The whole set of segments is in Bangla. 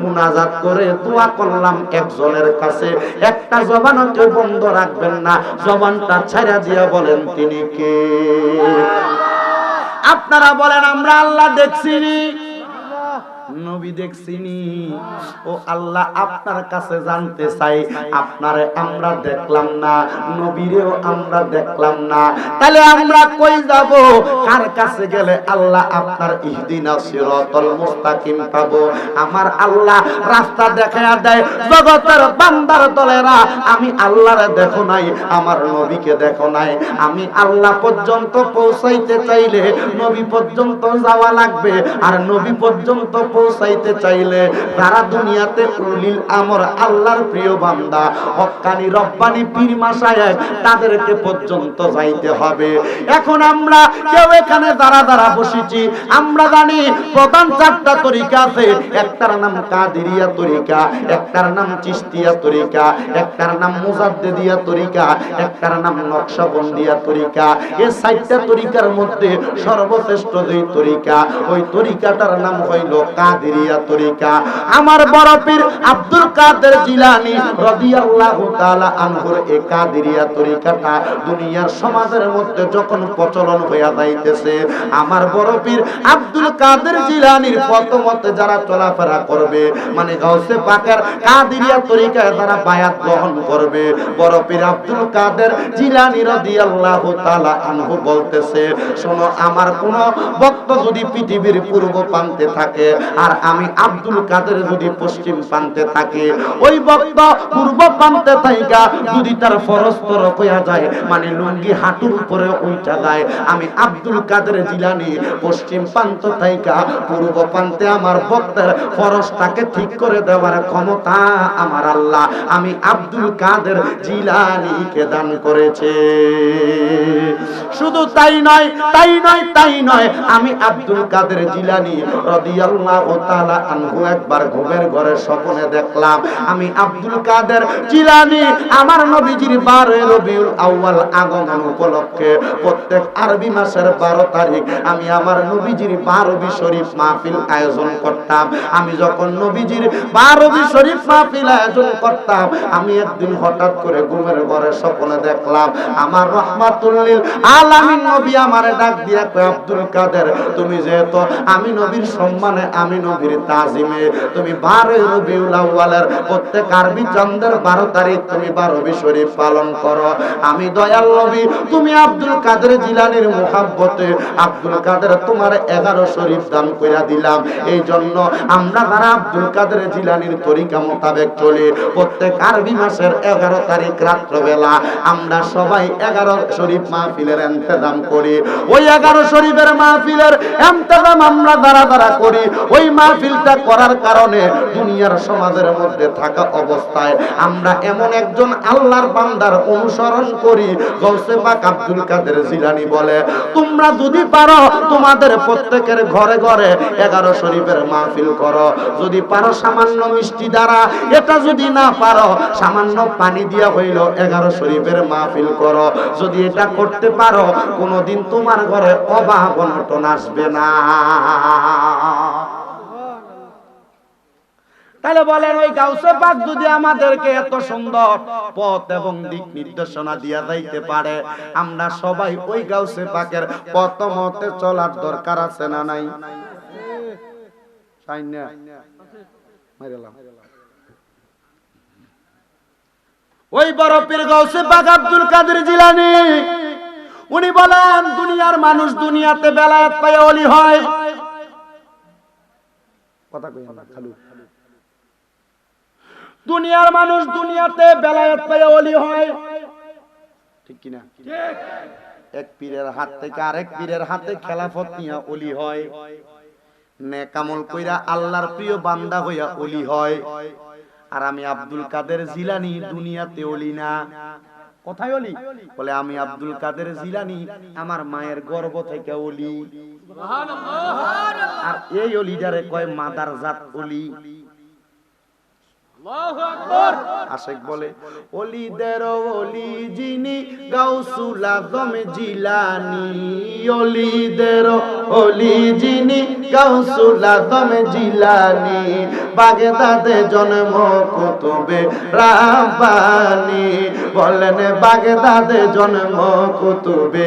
মুনাজাত করে দোয়া করলাম একজনের কাছে। একটা জবানও কেউ বন্ধ রাখবেন না। জবানটা ছাড়া দিয়া বলেন, তিনি কে? আপনারা বলেন, আমরা আল্লাহ দেখছিনি নবী দেখছিনি। ও আল্লাহ আপনার কাছে জানতে চাই, আপনারে আমরা দেখলাম না, নবীরেও আমরা দেখলাম না। তাহলে আমরা কই যাব? কার কাছে গেলে আল্লাহ আপনার ইহদিনা সিরাতাল মুস্তাকিম পাবো? আমার আল্লাহ রাস্তা দেখায়া দেয়, জগতের বান্দার দলেরা, আমি আল্লাহরে দেখো নাই, আমার নবীকে দেখো নাই। আমি আল্লাহ পর্যন্ত পৌঁছাইতে চাইলে নবী পর্যন্ত যাওয়া লাগবে, আর নবী পর্যন্ত পৌঁছাইতে চাইলে তারা দুনিয়াতে উলিল আমর আল্লাহর প্রিয় বান্দা। হক্কানি রব্বানি পীর মাসায়েক তাদেরকে পর্যন্ত যাইতে হবে। এখন আমরা কেউ এখানে দাঁড়া দাঁড়া বসেছি। আমরা জানি প্রধান চারটা তরিকা আছে। একটার নাম কাদিরিয়া তরিকা, একটার নাম চিস্তিয়া তরিকা, একটার নাম মুজাদ্দেদিয়া তরিকা, একটার নাম নকশবন্দিয়া তরিকা। এই চারটা তরিকার মধ্যে সর্বশ্রেষ্ঠ যেই তরিকা, ওই তরিকাটার নাম হইল কাদিরিয়া তরিকা। আমার বড় পীর আব্দুল কাদের জিলানী রাদিয়াল্লাহু তাআলা আনহুর এই তরিকাটা দুনিয়ার সমাজের মধ্যে যখন প্রচলন হইয়া যাইতেছে, আমার বড় পীর আব্দুল কাদের জিলানীর পথমতে যারা চলাফেরা করবে মানে গাউসে পাকের কাদিরিয়া তরিকায় যারা বায়াত গ্রহণ করবে। বড় পীর আব্দুল কাদের জিলানী রাদিয়াল্লাহু তাআলা আনহু বলতেছে, শোনো, আমার কোন ভক্ত যদি পৃথিবীর পূর্ব প্রান্তে থাকে, আর আমি আব্দুল কাদের যদি পশ্চিম প্রান্তে থাকে, ওই ভক্ত পূর্ব প্রান্তে থাইকা, যদি তার ফরজ হইয়া যায় মানে লুঙ্গি হাঁটুর উপরে উল্টা যায় আমি আব্দুল কাদের জিলানি পশ্চিম প্রান্ত থাইকা, পূর্ব প্রান্তে আমার ভক্তের ফরজটাকে ঠিক করে দেওয়ার ক্ষমতা আমার আল্লাহ। আমি আব্দুল কাদের জিলানিকে দান করেছে। শুধু তাই নয় তাই নয় তাই নয়, আমি আব্দুল কাদের জিলানি রাদিয়াল্লাহু তাআলা আনহু একবার ঘুমের ঘরে স্বপ্নে দেখলাম, আমি আব্দুল কাদের জিলানি, আমার নবীজির 12 রবিউল আউয়াল আগমন উপলক্ষে। প্রত্যেক আরবি মাসের 12 তারিখ আমি আমার নবীজির 12 শরীফ মাহফিল আয়োজন করতাম। আমি যখন নবীজির 12 শরীফ মাহফিল আয়োজন করতাম, আমি একদিন হঠাৎ করে ঘুমের ঘরে স্বপ্নে দেখলাম, আমার রহমাতুল্লিল আলামিন নবী আমারে ডাক দিয়া কয়, আব্দুল কাদের, তুমি যেহেতু আমি নবীর সম্মানে, আমি নবীর তাজিমে, তুমি বারো রবিউল আউয়ালের প্রত্যেক আরবি চন্দ্রের বারো তারিখ তুমি বারো শরীফ পালন করো। আমি দয়াল নবী, তুমি আব্দুল কাদের জিলানির মোহাব্বতে, আব্দুল কাদের তোমার এগারো শরীফ দান কইরা দিলাম। এই জন্য আমরা যারা আব্দুল কাদের জিলানির তরিকা মোতাবেক চলি, প্রত্যেক আরবি মাসের এগারো তারিখ রাত্রবেলা আমরা সবাই এগারো শরীফ মাহফিলের এন্তেজাম করি। ওই এগারো শরীফের মাহফিলের এন্তেজাম আমরা দ্বারা দ্বারা করি, ওই মাহফিলটা করার কারণে দুনিয়ার সমাজের মধ্যে থাকা অবস্থায় আমরা এমন একজন আল্লাহর বান্দার অনুসরণ করি, গৌসে পাক আব্দুল কাদের জিলানি বলে, তোমরা যদি পারো তোমাদের প্রত্যেকের ঘরে ঘরে এগারো শরীফের মাহফিল করো। যদি পারো সামান্য মিষ্টি দ্বারা, এটা যদি না পারো, সামান্য পানি দিয়া হইল এগারো শরীফের মাহফিল করো। যদি এটা করতে পারো, কোনোদিন তোমার ঘরে অবাহ অনটন আসবে না। তাহলে বলেন, ওই গাউসে পাক যদি আমাদেরকে এত সুন্দর পথ এবং দিক নির্দেশনা দিয়া যাইতে পারে, আমরা সবাই ওই গাউসে পাকের পথ মতে চলার দরকার আছে না নাই। ওই বড় পীর গাউসে পাক আব্দুল কাদের জিলানী, উনি বলেন, দুনিয়ার মানুষ দুনিয়াতে বেলায়েত পায় অলি হয়। কথা কই না, খালু। দুনিয়ার মানুষ দুনিয়াতে বেলায়েত পায় অলি হয়। ঠিক কিনা? এক পীরের হাত থেকে আরেক পীরের হাতে খেলাফত নিয়ে অলি হয়। নেকামল কইরা আল্লাহর প্রিয় বান্দা হইয়া অলি হয়। আর আমি আব্দুল কাদের জিলানি দুনিয়াতে অলি না। কোথায় অলি? বলে আমি আব্দুল কাদের জিলানি আমার মায়ের গর্ভ থেকে অলি। আর এই অলিটারে কয় মাদার জাত অলি। আশেক বলে, অলিদের অলি যিনি গাউসুল আজম জিলানি, অলিদের ওলি যিনি গাউসুল আজম জিলানি, বাগদাদে জন্ম কুতুবে রাব্বানি, বলেন বাগদাদে জন্ম কুতুবে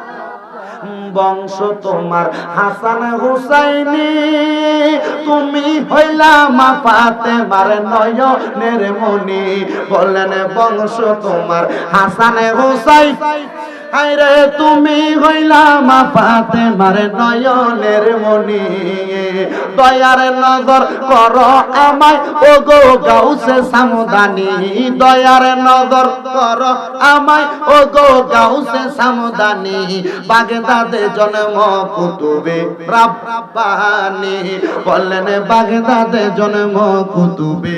বংশ তোমার হাসান হুসাইনি। তুমি হইলা মা পাতে মারে নয়নের মনি বললেন বংশ তোমার হাসান হুসাই হায়রে তুমি হইলা মা পাতে মারে নয়নের মনি দয়ার নজর কর আমায় ও গো গাউসে সামদানি। দয়ার নজর কর আমায় ও গো গাউসে সামদানি। বাগদাদে জন্ম কুতুবে রাব্বানি। বললেন, বাগদাদে জন্ম কুতুবে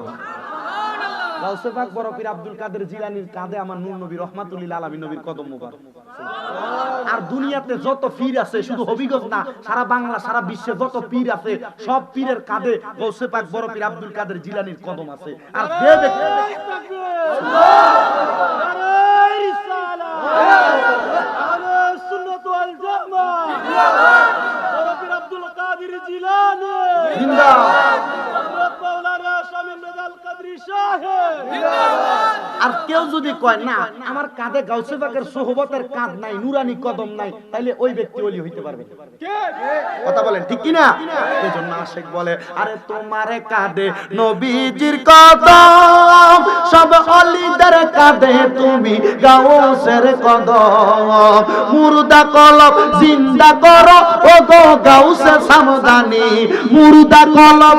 গাউসে পাক আব্দুল কাদের জিলানির কাঁধে আমার নূর নবী রহমাতুল্লিল আলামিন নবীর কদম মুবারক। আর দুনিয়াতে যত পীর আছে শুধু হবিগঞ্জ না সারা বাংলা সারা বিশ্বে যত পীর আছে সব পীরের কাঁধে গৌসে বড় পীর আব্দুল কাদের জিলানির কদম আছে। আর যে ব্যক্তি আর কেউ যদি কয় না আমার কাঁধে গাউসে পাকের সোহবতের কাঁধ নাই নুরানি কদম নাই তাইলে ওই ব্যক্তি ওলি হইতে পারবে। কথা বলেন ঠিক কিনা? এই জন্য আশেক বলে আরে তোমারে কাঁধে নবীজির কদম সব অলিদের কাঁধে তুমি গাউসের কদম। মুর্দা কলব জিন্দা করো ও গো গাউসে সামদানি। মুর্দা কলব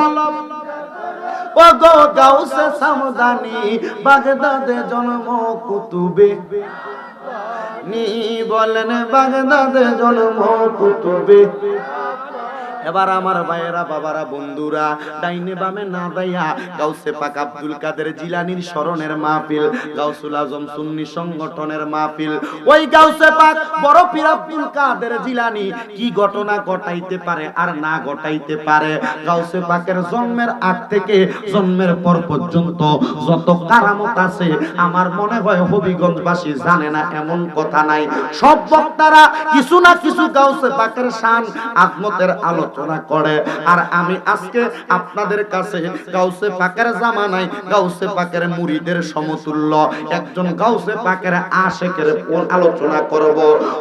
ও গো গাউসে সামদানি বাগদাদে জন্ম কুতুবে। নি বলেন বাগদাদে জন্ম কুতুবে। এবার আমার ভাইয়েরা, বাবারা, বন্ধুরা, ডাইনে বামে না দাইয়া গাউসে পাক আব্দুল কাদের জিলানির স্মরণের মাহফিল, গাউসুল আজম সুন্নি সংগঠনের মাহফিল। ওই গাউসে পাক বড় পীর আব্দুল কাদের জিলানি কি ঘটনা ঘটাইতে পারে আর না ঘটাইতে পারে? গাউসে পাকের জন্মের আগ থেকে জন্মের পর পর্যন্ত যত কারামত আছে, আমার মনে হয় হবিগঞ্জবাসী জানে না, এমন কথা নাই। সব বক্তারা কিছু না কিছু গাউসে পাকের শান আজমতের আলোচনা করে। আর আমি আজকে আপনাদের কাছে গাউসে পাকের জামানায়, গাউসে পাকের মুরিদের সমতুল্য একজন গাউসে পাকের আশেকের আলোচনা করব।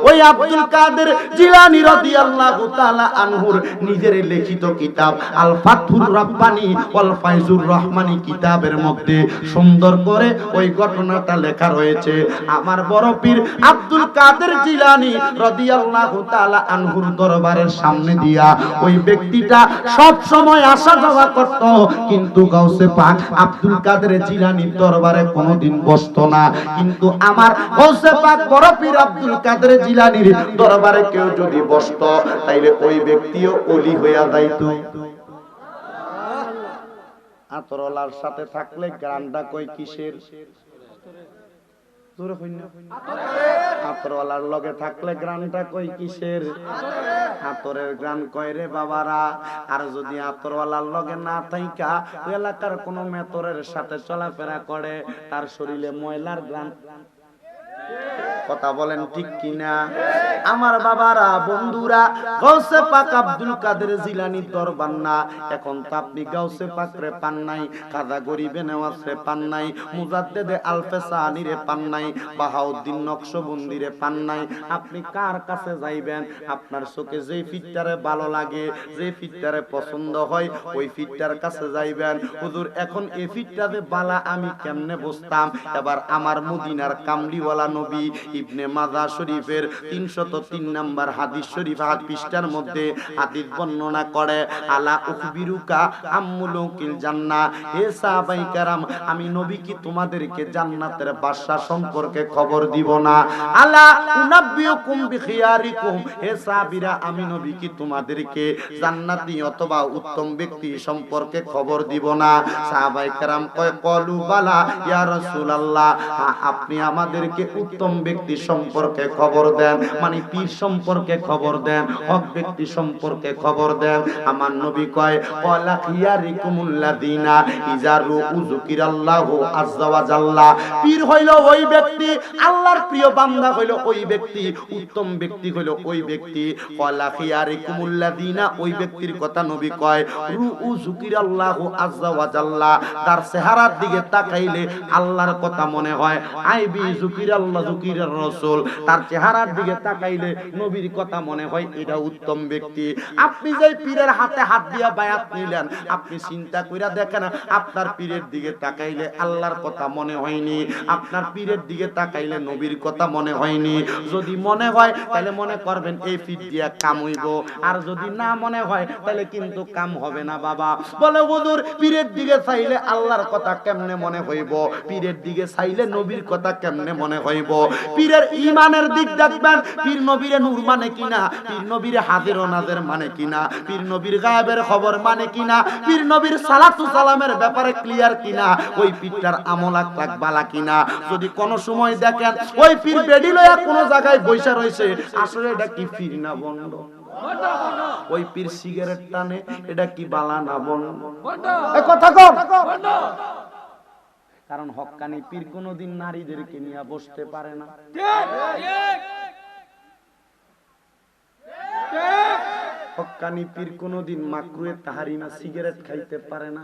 ওই আব্দুল কাদের জিলানী রাদিয়াল্লাহু তাআলা আনহুর নিজের লিখিত কিতাব আল ফাতুর রাব্বানি ওয়াল ফাইজুর রহমানি কিতাবের মধ্যে সুন্দর করে ওই ঘটনাটা লেখা রয়েছে। আমার বড় পীর আব্দুল কাদের জিলানী রাদিয়াল্লাহু তাআলা আনহুর দরবারের সামনে দিয়া ওই ব্যক্তিটা সব সময় আসা যাওয়া করত। কিন্তু গাউসে পাক আব্দুল কাদের জিলানীর দরবারে কোনোদিন বসতো না। কিন্তু আমার গাউসে পাক বড় পীর আব্দুল কাদের জিলানীর দরবারে কেউ যদি বসতো, তাইলে ওই ব্যক্তিও অলি হইয়া যাইতো। আতরলার সাথে থাকলে গানটা কই কিসের? আতরওয়ালার লগে থাকলে গ্রানটা কই কিসের? আতরের গ্রাম কয় রে বাবারা? আর যদি আতরওয়ালার লগে না থাইকা এলাকার কোন মেতরের সাথে চলাফেরা করে, তার শরীরে ময়লার গ্রান কথা বলেন ঠিক কিনা? আমার বাবারা, বন্ধুরা, গাউসে পাক আব্দুল কাদের জিলানির দরবার না। এখন তো আপনি গাউসে পাক রে পান নাই, কাদা গরিবে নেওয়াজ রে পান নাই, মুজাদ্দেদে আলফে সাহানি রে পান নাই, বাহাউদ্দিন নকশবন্দি রে পান নাই। আপনি কার কাছে যাইবেন? আপনার চোখে যে ফিটটারে ভালো লাগে, যে ফিটটারে পছন্দ হয়, ওই ফিটটার কাছে যাইবেন। হুজুর, এখন এই ফিটটাতে বালা আমি কেমনে বসতাম? এবার আমার মদিনার কামলিওয়ালা নবী ইবনে মাজা শরীফের তিনশত তিন নাম্বার হাদিস শরীফ হাত পৃষ্ঠার মধ্যে হাদিস বর্ণনা করে আলা উখবিরুকা আম্মুলুকিল জান্নাহ হে সাহাবাই কারাম আমি নবী কি তোমাদেরকে জান্নাতের বাদশা সম্পর্কে খবর দিব না? আলা উনাব্বিউকুম বিখিয়ারিকুম। হে সাহাবীরা আমি নবী কি তোমাদেরকে জান্নাতি অথবা উত্তম ব্যক্তি সম্পর্কে খবর দিব না? সাহাবাই কারাম কয় কলু বালা ইয়া রাসূলুল্লাহ। হ্যাঁ, আপনি আমাদেরকে উত্তম ব্যক্তি সম্পর্কে খবর দেন মানে পীর সম্পর্কে খবর দেন, হক ব্যক্তি সম্পর্কে খবর দেন। আমার নবী কয় ইজারু উযুকিরাল্লাহু পীর ওই ব্যক্তি, আল্লাহর প্রিয় বান্দা ওই ব্যক্তি, উত্তম ব্যক্তি হইল ওই ব্যক্তি। ওই ব্যক্তির কথা নবী কয় রু উযুকিরাল্লাহু আযজা ওয়া জাল্লা। তার চেহারার দিকে তাকাইলে আল্লাহর কথা মনে হয়, আইবি জুকিরাল্লাহ জুকিরার রাসূল, তার চেহারার দিকে তাকাইলে নবীর কথা মনে হয় এটা উত্তম ব্যক্তি। আপনি যে পীরের হাতে হাত দিয়া বায়াত নিলেন, আপনি চিন্তা কইরা দেখেন আপনার পীরের দিকে তাকাইলে আল্লাহর কথা মনে হয়নি, আপনার পীরের দিকে তাকাইলে নবীর কথা মনে হয়নি। যদি মনে হয়, তাহলে মনে করবেন এই পীর দিয়া কাম হইব। আর যদি না মনে হয়, তাহলে কিন্তু কাম হবে না বাবা। বলে, হুজুর, পীরের দিকে চাইলে আল্লাহর কথা কেমনে মনে হইব? পীরের দিকে চাইলে নবীর কথা কেমনে মনে হইব? পীরের ইমানের দিক দেখবেন, পীর নবীরে নূর মানে কিনা? পীর নবীরে হাজির ও নাজের মানে কিনা? পীর নবীর গায়েবের খবর মানে কিনা? পীর নবীর সালাতু সালামের ব্যাপারে ক্লিয়ার কিনা? ওই পীরটার আমল আখলাক বালা কিনা? যদি কোন সময় দেখেন, ওই পীর বেডি লইয়া কোন জায়গায় বৈশা রইছে, আসলে এটা কি পীর না বন্ধ? ওই পীর সিগারেট টানে, এটা কি বালা না বন্ধ? কথা কম কারণ হক্কানি পীর কোনোদিন নারীদেরকে নিয়ে বসতে পারে না। হক্কানি পীর কোনোদিন মাকরুয়ে তাহারিমা সিগারেট খাইতে পারে না।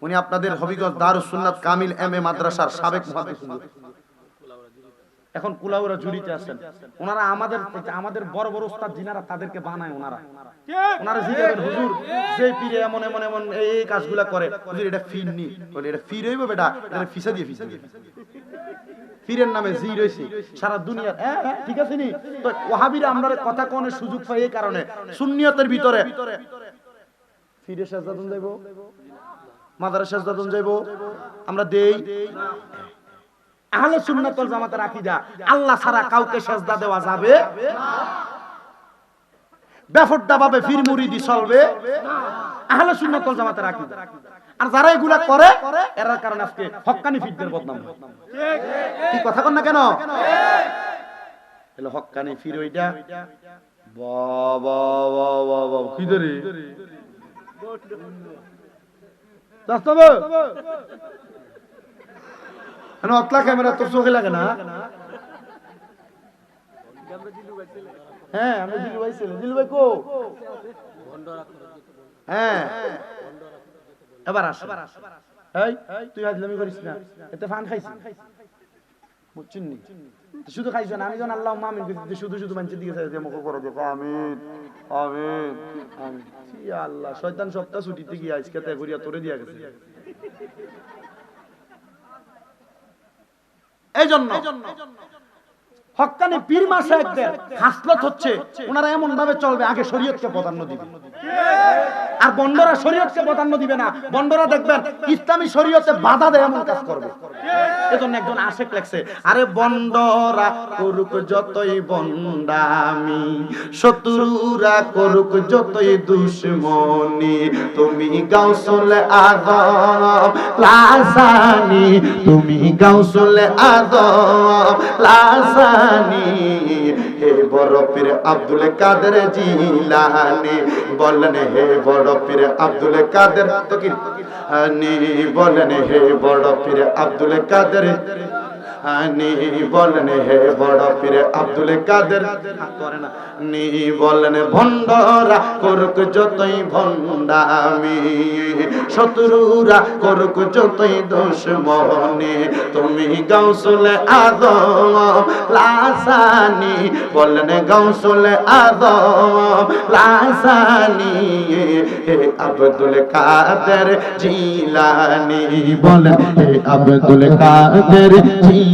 না আপনাদের হবিগঞ্জ দারুস সুন্নাত কামিল এম এ মাদ্রাসার সাবেক হুজুর। এখন কুলাউরা জুড়িতে আছেন। ওনারা আমাদের আমাদের বড় বড় উস্তাদ জিনারা তাদেরকে বানায় ওনারা। ওনারা জিজ্ঞাসা হুজুর, যে পীরে এমন এমন এমন এই কাজগুলা করে, হুজুর, এটা ফির নি। বলে, এটা ফির হইব বেটা, এটা ফিসা দিয়ে ফিসা দিয়ে পীরের নামে জি রয়েছে সারা দুনিয়ার হ্যাঁ ঠিক আছে নি? তো ওহাবিরা আমরা কথা কোনে সুযোগ পাই এই কারণে, সুন্নিয়তের ভিতরে। ফিরে সাজদাদন যাইব মাদারে সাজদাদন যাইব, আমরা দেই। আহলে সুন্নাত ওয়াল জামাতের আকীদা, আল্লাহ ছাড়া কাউকে সেজদা দেওয়া যাবে? না বেফরদা ভাবে ফির মুরিদি চলবে? না আহলে সুন্নাত ওয়াল জামাতের আকীদা। আর যারা এগুলা করে এরার কারণে আজকে হক্কানি ফিরদের বদনাম হয়। ঠিক কি কথা কন না কেন? এলো হক্কানি ফির ওইটা বাবা বাবা বাবা কি ধরে? বাস্তবে অতলা ক্যামেরা তোর চোখে লাগে না? হ্যাঁ হ্যাঁ। করিস না। এতে ফান বুঝছেন নি? আমি আল্লাহ দেখো। আল্লাহ, শয়তান সপ্তাহ ছুটিতে গিয়ে আজকে তে করিয়া তোরে দিয়া গেছে। এই জন্য হক্কানি পীর মাসে একদের হাসলত হচ্ছে ওনারা এমন ভাবে চলবে আগে শরীয়তকে প্রাধান্য দিবে। আর বন্ডরা শরীয়তকে প্রাধান্য দিবে না। বন্ডরা দেখবেন ইসলামী শরীয়তে বাধা দেয় এমন কাজ করবে। এজন্য একজন আশেক লেখছে আরে বন্ডরা করুক যতই বন্ডামি শত্রুরা করুক যতই দুশ্মনি। তুমি গাউসুল আদম লাসানি। তুমি গাউসুল আদম লাসানি। হে বড় পীর আব্দুল কাদের জিলানি, বলেন হে বড় পীর আব্দুল কাদের তো কি বলেন হে বড় পীর আব্দুল কাদের নি বলেন হে বড় পীরে আব্দুল কাদের? করে না। নি বলেন ভণ্ডরা করুক যতই ভণ্ডামি শত্রুরা করুক যতই দুশ্মনে। তুমি গাউসুল আদম লাসানি। বলেন গাউসুল আদম লাসানি। হে আব্দুল কাদের জিলানি। বলেন হে আব্দুল কাদের জিলানি।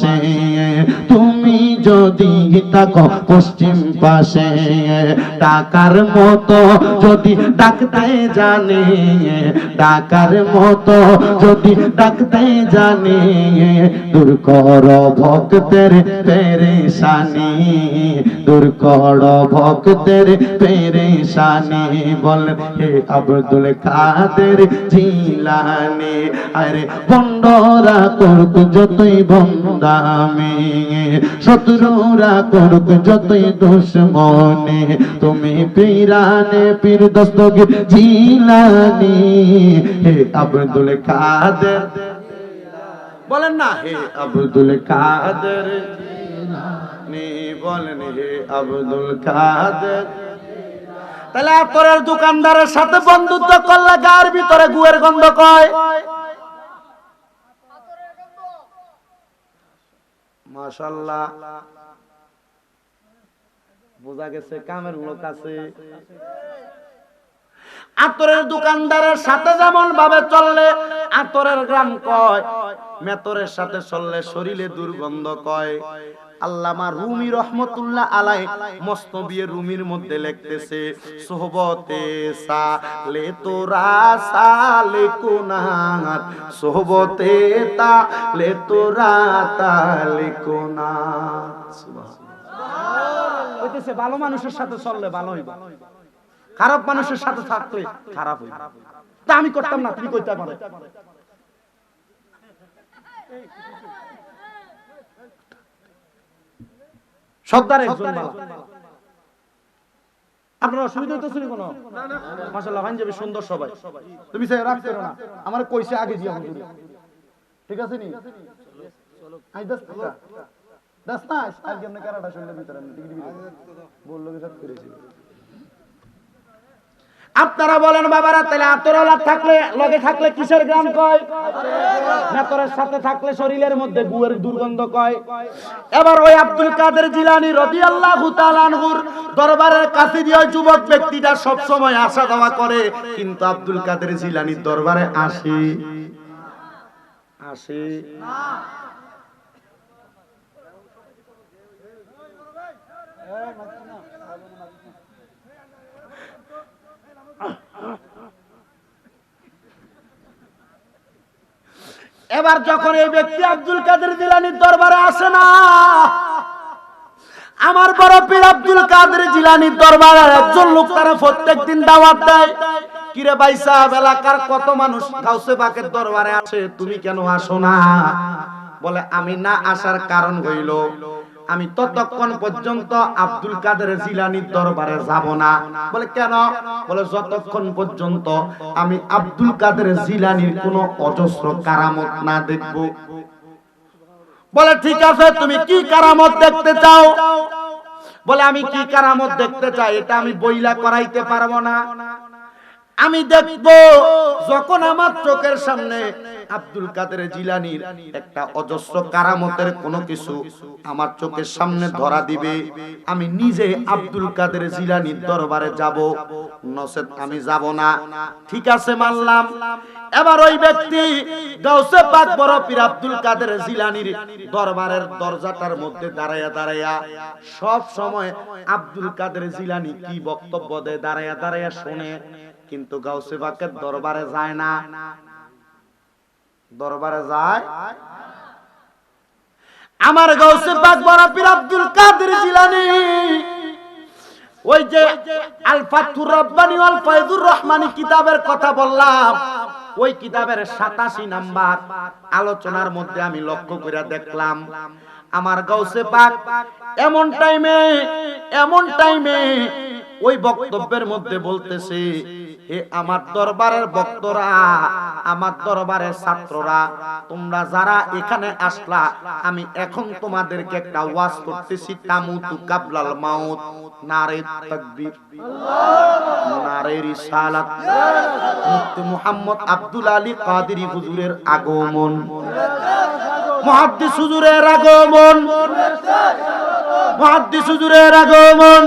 ভালোবাসে তুমি য যদি থাকো পশ্চিম পাশে, টাকার মতো যদি ডাকতে জানে, টাকার মতো যদি ডাকতে জানে, দূর কর ভক্তের পেরেশানি, দূর কর ভক্তের পেরেশানি, বল হে আব্দুল কাদের জিলানি, আরে বন্ডরা করুক যতই বন্দামি শত্রুরা করুক যতই দুশ্মনে তুমি পীরানে পীর দস্তগীর জিলানি। হে আব্দুল কাদের। বলেন না, হে আব্দুল কাদের বলেন, হে আব্দুল কাদের। তাহলে আতরের দোকানদারের সাথে বন্ধুত্ব করলে গার ভিতরে গুয়ের গন্ধ কয়? মাশাল্লাহ বোঝা গেছে কামের লোক আছে। আতরের দোকানদারের সাথে যেমন ভাবে চললে আতরের গ্রাম কয় মেতরের সাথে চললে শরীরে দুর্গন্ধ কয়। আল্লামা রুমি রহমতুল্লাহ আলাই মস্তবিয়ে রুমির মধ্যে লিখতেছে সোহবতে সালে তোরা সালে কোনাত সোহবতে তা লে তোরা তালে কোনাত হইতেছে ভালো মানুষের সাথে চললে ভালো হইবা। খারাপ মানুষের সাথে থাকলে খারাপ হইবে। তা আমি করতাম না, তুমি কইতে পারো। সর্দার একজন। আপনার অসুবিধা মাসাল্লাহ সুন্দর সবাই। তুমি সে রাখতে না। আমার কইছে আগে দিয়া ঠিক আছে নি? আই দস টাকা দস না আজ কেমনে কারাটা শুনলে ভিতরে টিকিট বলল কি সব করেছিল আপনারা বলেন, বাবারা, তাহলে আতরওয়ালা থাকলে, লগে থাকলে কিসের গ্রাম কয়? নেতরের সাথে থাকলে শরীরের মধ্যে গুয়ের দুর্গন্ধ কয়। এবার ওই আব্দুল কাদের জিলানি রাদিয়াল্লাহু তাআলা আনহুর দরবারের কাছে দিয়ে ওই যুবক ব্যক্তিটা সব সময় আসা যাওয়া করে। কিন্তু আব্দুল কাদের জিলানীর দরবারে আসে। আসে। এবার যখন এই ব্যক্তি আব্দুল কাদের জিলানির দরবারে আসে না, আমার বড় পীর আব্দুল কাদের জিলানির দরবারে একজন লোক তারা প্রত্যেক দিন দাওয়াত দেয়। কিরে ভাই সাহেব, এলাকার কত মানুষ গাউসে পাকের দরবারে আসে? তুমি কেন আসো না? বলে, আমি না আসার কারণ হইল আমি ততক্ষণ পর্যন্ত আব্দুল কাদের জিলানির দরবারে যাব না। বলে, কেন? বলে, যতক্ষণ পর্যন্ত আমি আব্দুল কাদের জিলানির কোন অজস্র কারামত না দেখব। বলে, ঠিক আছে, তুমি কি কারামত দেখতে চাও? বলে, আমি কি কারামত দেখতে চাই, এটা আমি বইলা করাইতে পারব না। আমি দেখব যখন আমার চোখের সামনে আব্দুল কাদের জিলানির একটা অজস্র কারামতের কোনো কিছু আমার চোখের সামনে ধরা দিবে, আমি নিজে আব্দুল কাদের জিলানির দরবারে যাব। নসেত আমি যাব না। ঠিক আছে, মানলাম। এবার ওই ব্যক্তি গাউসে পাক বড় পীর আব্দুল কাদের জিলানির দরবারের দরজাটার মধ্যে দাঁড়ায়া দাঁড়ায়া সব সময় আব্দুল কাদের জিলানি কি বক্তব্য দেয় দাঁড়ায়া দাঁড়ায়া শুনে। কিন্তু গাউসে পাকের দরবারে যায় না। দরবারে যায়? আমার গৌসে পাক বড় পীর আব্দুল কাদের জিলানী। ওই যে আল ফাতুর রব্বানি ওয়াল ফায়দুর রহমানি কিতাবের কথা বললাম, ওই কিতাবের 87 নাম্বার আলোচনার মধ্যে আমি লক্ষ্য করে দেখলাম, আমার গাউসে পাক এমন টাইমে এমন টাইমে ওই বক্তব্যের মধ্যে বলতেছে হে আমার দরবারের ভক্তরা, আমার দরবারের ছাত্ররা, তোমরা যারা এখানে আসলা, আমি এখন তোমাদেরকে একটা ওয়াজ করতেছি, তামুতু কাবলাল মাউত, নারে তাকবীর, নারে রিসালাত, মুফতি মুহাম্মদ আব্দুল আলী কাদেরী হুজুরের আগমন, মুহাদ্দিস হুজুরের আগমন, মুহাদ্দিস হুজুরের আগমন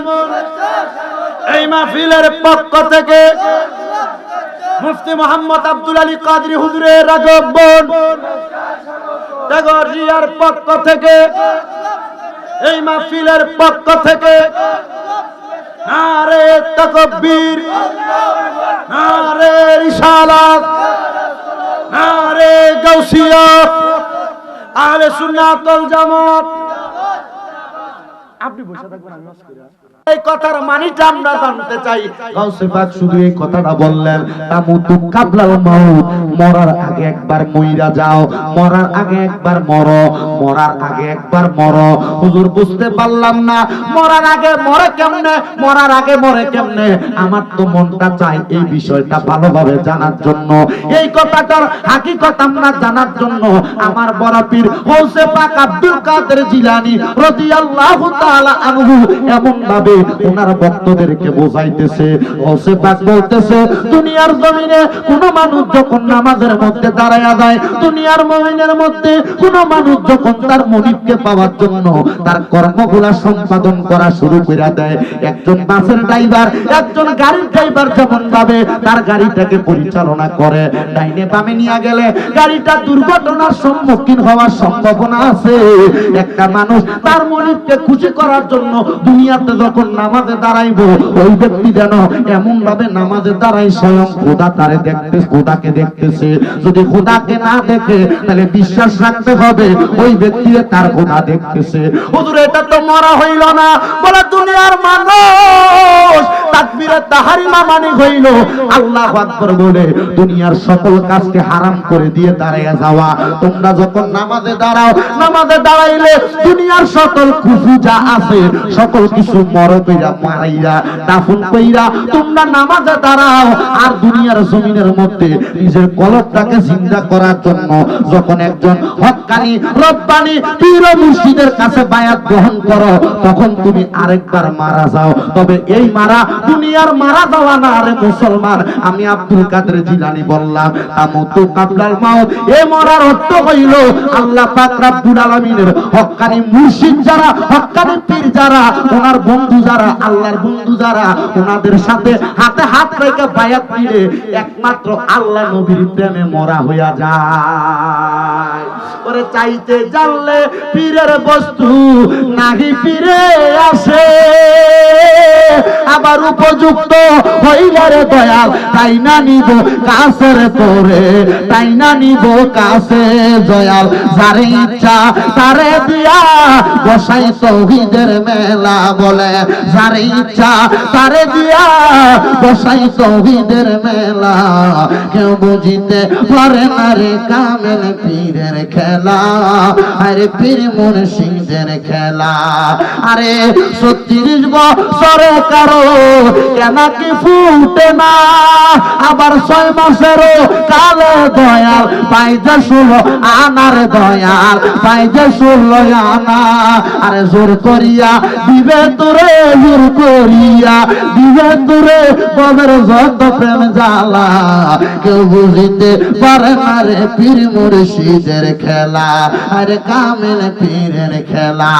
এই মাহফিলের পক্ষ থেকে মুফতি মোহাম্মদ আব্দুল আলী কাদরি হুজুরের আগমন টাগরিয়ার পক্ষ থেকে এই মাহফিলের পক্ষ থেকে নারে তাকবীর নারে রিসালাত, নারে গাউসিয়া আহলে সুন্নাত ওয়াল জামাত। আপনি বসে থাকবেন, আমি করি। এই আমরা তো মনটা চাই এই বিষয়টা ভালোভাবে জানার জন্য। এই কথাটার হাকিকত আমরা জানার জন্য। আমার বড় পীর পাক আব্দুল কাদের জিলানী রাদিয়াল্লাহু তাআলা আনহু এমন ভাবে ওনার ভক্তদেরকে বোঝাইতেছে গৌসে পাক বলতেছে, দুনিয়ার জমিনে কোন মানুষ যখন নামাজের মধ্যে দাঁড়ায়া যায়, দুনিয়ার মুমিনের মধ্যে কোন মানুষ যখন তার মনিবকে পাওয়ার জন্য তার কর্মগুলা সম্পাদন করা শুরু করে দেয়। একজন বাসের ড্রাইভার, একজন গাড়ির ড্রাইভার যেমন ভাবে, তার গাড়িটাকে পরিচালনা করে। ডাইনে বামে নিয়ে গেলে গাড়িটা দুর্ঘটনার সম্মুখীন হওয়ার সম্ভাবনা আছে। একটা মানুষ তার মনিবকে খুশি করার জন্য দুনিয়াতে যখন নামাজে দাঁড়াইবো, ওই ব্যক্তি যেন এমন ভাবে নামাজে দাঁড়াই স্বয়ং খোদা তারে দেখতে খোদাকে দেখতেছে। যদি খোদাকে না দেখে, তাহলে বিশ্বাস রাখতে হবে, ওই ব্যক্তি তার খোদা দেখতেছে। হুজুর, এটা তো মরা হইল না। বলে দুনিয়ার মানুষ তাকবীরে তাহারিমা মানে হইল। আল্লাহু আকবার বলে, দুনিয়ার সকল কাজকে হারাম করে দিয়ে দাঁড়াইয়া যাওয়া। তোমরা যখন নামাজে দাঁড়াও, নামাজে দাঁড়াইলে দুনিয়ার সকল খুশি যা আছে, সকল কিছু মর তখন তুমি আরেকবার মারা যাও। তবে এই মারা দুনিয়ার মারা যাওয়া না আরে মুসলমান, আমি আব্দুল কাদের জিলানি বললাম, তামুতু কাবলাল মাউত, এ মরার অর্থ হইল আল্লাহ পাক হক্কানি মুর্শিদ যারা হক্কানি পীর যারা, ওনার বন্ধু যারা, আল্লাহর বন্ধু যারা, ওনাদের সাথে হাতে হাত রেখে বায়াত নিলে একমাত্র আল্লাহ নবীর প্রেমে মরা হইয়া যায়। ওরে চাইতে জানলে পীরের বস্তু নাহি পীরে আসে। আবার উপযুক্ত হইলারে দয়াল, তাই না নিব কাছের তোরে, তাই না নিব কাছে দয়াল। যারে ইচ্ছা তারে দিয়া বসাই তৌহিদের মেলা বলে। যারে ইচ্ছা তারে দিয়া বসাই তৌহিদের মেলা। কেউ বুঝিতে পারে না রে কামেল পীরের খেলা। আরে পীর মুর্শিদের খেলা। আরে ছত্রিশ বছরে কারও কেন ফুটে না। আবার ছয় মাসেরও কালে দয়াল পাইতে ষোলো আনার দয়াল পাইতে ষোলো আনা। আরে জোর করিয়া দিবে তোরে, জোর করিয়া দিবে তোরে ববের যত প্রেম জ্বালা। কেউ বুঝিতে পারে না রে পীর মুর্শিদের খেলা, আরে কামেল পীরের খেলা।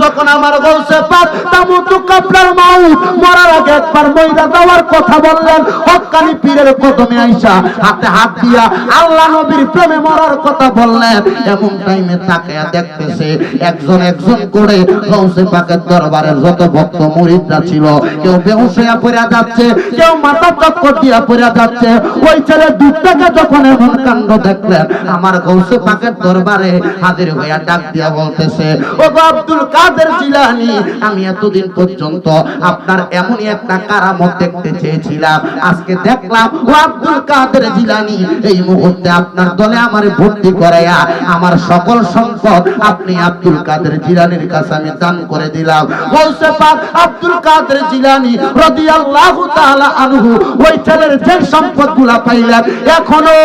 যখন আমার গৌসে পাক তামুতু কাপড়ার মাউ। মরার আগে একবার মইরা দেওয়ার কথা বললেন হক্কানি পীরের কদমে আইসা হাতে হাত দিয়া আল্লাহ নবীর প্রেমে মরার কথা বললেন। এমন টাইমে তাকায়া দেখতেছে একজন একজন করে গৌসে পাকের দরবারে যত ভক্ত মুরিদরা ছিল, কেউ বেহুশ পড়ে যাচ্ছে, কেউ মাথা চক্কর দিয়া পড়ে যাচ্ছে। ওই ছেলে দূর থেকে যখন এমন কাণ্ড দেখলেন, আমার গৌসে পাকের দরবারে হাজির হইয়া ডাক দিয়া বলতেছে ও আব্দুল কাদের জিলানি, আমি এতদিন পর্যন্ত আপনার এমনই একটা কারামত দেখতে চেয়েছিলাম। আজকে দেখলাম, ও আব্দুল কাদের জিলানি, এই মুহূর্তে আপনার দলে আমার ভর্তি করাইয়া আমার সকল সম্পদ আপনি আব্দুল কাদের জিলানির কাছে আমি দান করে দিলাম। গৌসে পাক আব্দুল কাদের জিলানি রাদিয়াল্লাহু তাআলা আনহু, ওই ছেলের যে সম্পদগুলা পাইলেন, এখনও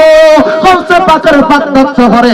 গৌসে পাকের বাগদাদ শহরে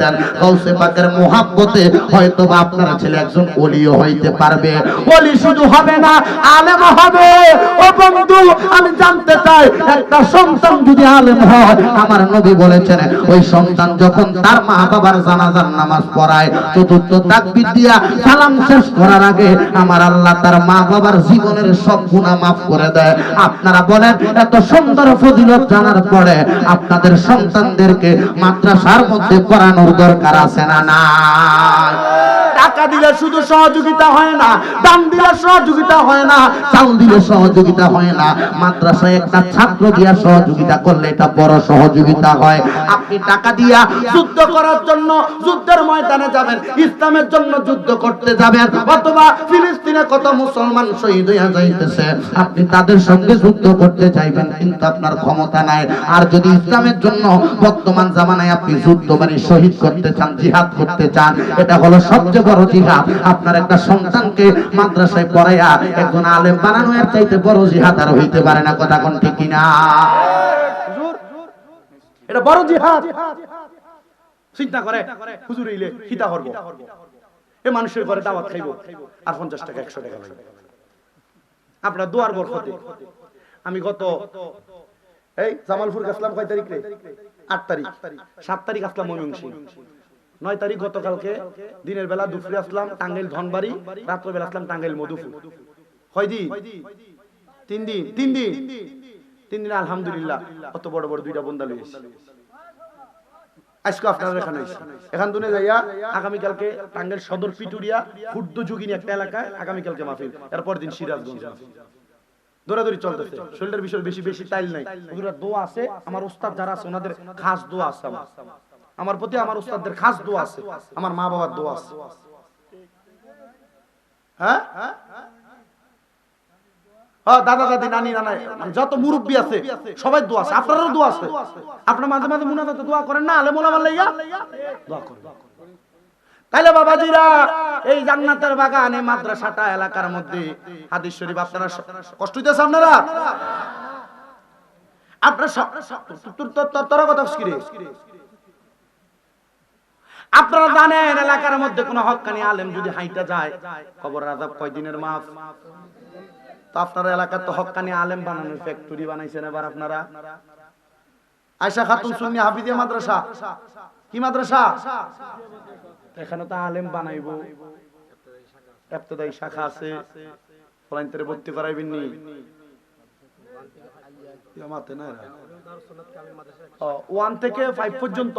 দেন। গৌসে পাকের মোহাব্বতে হয়তো আপনার ছেলে একজন ওলিও হইতে পারবে। ওলি শুধু হবে না আলেম হবে। ও বন্ধু, আমি জানতে চাই, একটা সন্তান যদি আলেম হয়, আমার নবী বলেছেন, ওই সন্তান যখন তার মা বাবার জানাজার নামাজ পড়ায়, চতুর্থ তাকবীর দিয়া সালাম শেষ করার আগে আমার আল্লাহ তার মা বাবার জীবনের সব গুনাহ মাফ করে দেয়। আপনারা বলেন, এত সুন্দর ফজিলত জানার পরে আপনাদের সন্তানদেরকে মাদ্রাসার মধ্যে পড়ানোর দরকার আছে না না টাকা দিলে শুধু সহযোগিতা হয় না, দান দিলে সহযোগিতা হয় না, চাল দিলে সহযোগিতা হয় না। মাদ্রাসায় একটা ছাত্র দিয়া সহযোগিতা করলে এটা বড় সহযোগিতা হয়। আপনি টাকা দিয়া যুদ্ধ করার জন্য যুদ্ধের ময়দানে যাবেন, ইসলামের জন্য যুদ্ধ করতে যাবেন, অথবা ফিলিস্তিনে কত মুসলমান শহীদ হইয়া যাইতেছে। আপনি তাদের সঙ্গে যুদ্ধ করতে চাইবেন কিন্তু আপনার ক্ষমতা নাই। আর যদি ইসলামের জন্য বর্তমান জামানায় আপনি যুদ্ধ মানে শহীদ করতে চান, জিহাদ করতে চান, এটা হলো সবচেয়ে বড় জিহাদ আপনার একটা সন্তানকে মাদ্রাসায় পড়াইয়া একজন আলেম বানানো এর চাইতে বড় জিহাদ আর হইতে পারে না, কথা কোন ঠিক কিনা? এটা বড় জিহাদ। চিন্তা করে, হুজুর ইলে হিতা করব এ মানুষের ঘরে দাওয়াত খাইব, আর পঞ্চাশ টাকা, একশো টাকা লাগবে। আপনার দোয়ার বরকতে। আমি গত, এই জামালপুর আসলাম কয় তারিখ? রে আট তারিখ। সাত তারিখ আসলাম ময়মনসিং নয় তারিখ গতকালকে দিনের বেলা দুপুরে আসলাম টাঙ্গাইল ধনবাড়ি রাত্রে বেলা আসলাম টাঙ্গাইল মধুপুর। হয় দি তিন দিন তিন দিন? তিন দিন, আলহামদুলিল্লাহ। অত বড় বড় দুইটা দুনে দিন দোয়া আছে। আমার উস্তাদ যারা আছে, ওনাদের খাস দোয়া আছে আমার। আমার প্রতি আমার উস্তাদদের খাস দোয়া আছে আমার মা বাবার দোয়া আছে হ্যাঁ হ্যাঁ, দাদা দাদি নানি নানা মানে যত মুরব্বী আছে সবাই দোয়া আছে আপনারও দোয়া আছে আপনার মাঝে মাঝে মুনাজাতে দোয়া করেন না আলে মোলামার লাইগা দোয়া করেন তাইলে বাবাজিরা এই জান্নাতের বাগানে মাদ্রাসাটা এলাকার মধ্যে হাদিস শরীফ আপনারা কষ্ট হইতেছে আপনারা আপনার তোর- তোর- তোর- কথা কি রে? আপনারা জানেন, এলাকার মধ্যে কোন হক্কানি আলেম যদি হাইটা যায়, কবর রাজাব কয়দিনের মাফ তো আপনারা এলাকার তো হক্কানি আলেম বানানোর ফ্যাক্টরি বানাইছেন এবার আপনারা। আয়সা খাতুন সুন্নি হাফিজিয়া মাদ্রাসা। কি মাদ্রাসা? এখানে তো আলেম বানাইবো। এফতেদায়ী শাখা আছে। ফলাইন্তরে ভর্তি করাইবেন নি। ওয়ান থেকে ফাইভ পর্যন্ত।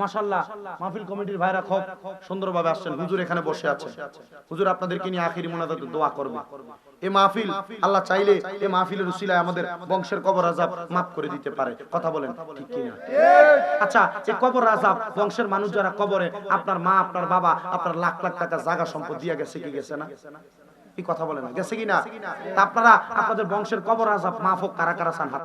মাশাল্লাহ মাহফিল কমিটির ভাইরা খুব সুন্দরভাবে আসছেন। হুজুর এখানে বসে আছেন। হুজুর আপনাদেরকে নিয়ে মোনাজাতে দোয়া করবে। এই মাহফিল, আল্লাহ চাইলে এই মাহফিলের উসিলায় আমাদের বংশের কবর মাফ করে দিতে পারে। কথা বলেন, ঠিক কি না আচ্ছা এই কবর আজাব বংশের মানুষ যারা কবরে, আপনার মা, আপনার বাবা, আপনার লাখ লাখ টাকা জায়গা সম্পদ দিয়ে গেছে কি গেছে না? কি কথা বলে না? গেছে কি না আপনারা, আপনাদের বংশের কবর আজাব মাফ হোক, কারা কারা